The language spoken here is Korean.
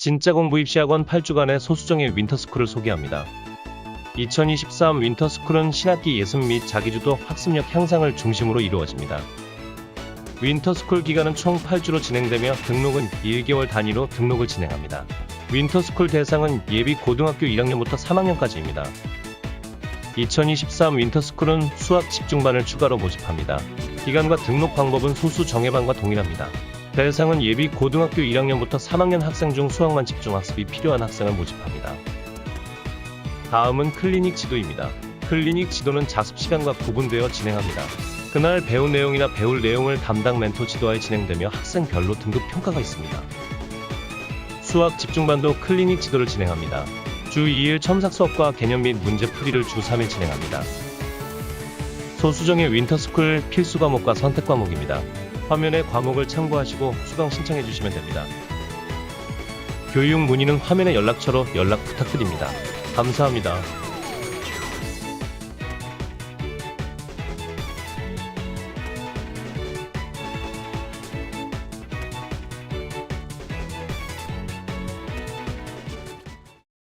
진짜 공부 입시학원 8주간의 소수정의 윈터스쿨을 소개합니다. 2023 윈터스쿨은 신학기 예습 및 자기주도 학습력 향상을 중심으로 이루어집니다. 윈터스쿨 기간은 총 8주로 진행되며 등록은 1개월 단위로 등록을 진행합니다. 윈터스쿨 대상은 예비 고등학교 1학년부터 3학년까지입니다. 2023 윈터스쿨은 수학 집중반을 추가로 모집합니다. 기간과 등록 방법은 소수 정예반과 동일합니다. 대상은 예비 고등학교 1학년부터 3학년 학생 중 수학만 집중 학습이 필요한 학생을 모집합니다. 다음은 클리닉 지도입니다. 클리닉 지도는 자습 시간과 구분되어 진행합니다. 그날 배운 내용이나 배울 내용을 담당 멘토 지도하에 진행되며 학생별로 등급 평가가 있습니다. 수학 집중반도 클리닉 지도를 진행합니다. 주 2일 첨삭 수업과 개념 및 문제 풀이를 주 3일 진행합니다. 소수정의 윈터스쿨 필수 과목과 선택 과목입니다. 화면에 과목을 참고하시고 수강 신청해 주시면 됩니다. 교육 문의는 화면의 연락처로 연락 부탁드립니다. 감사합니다.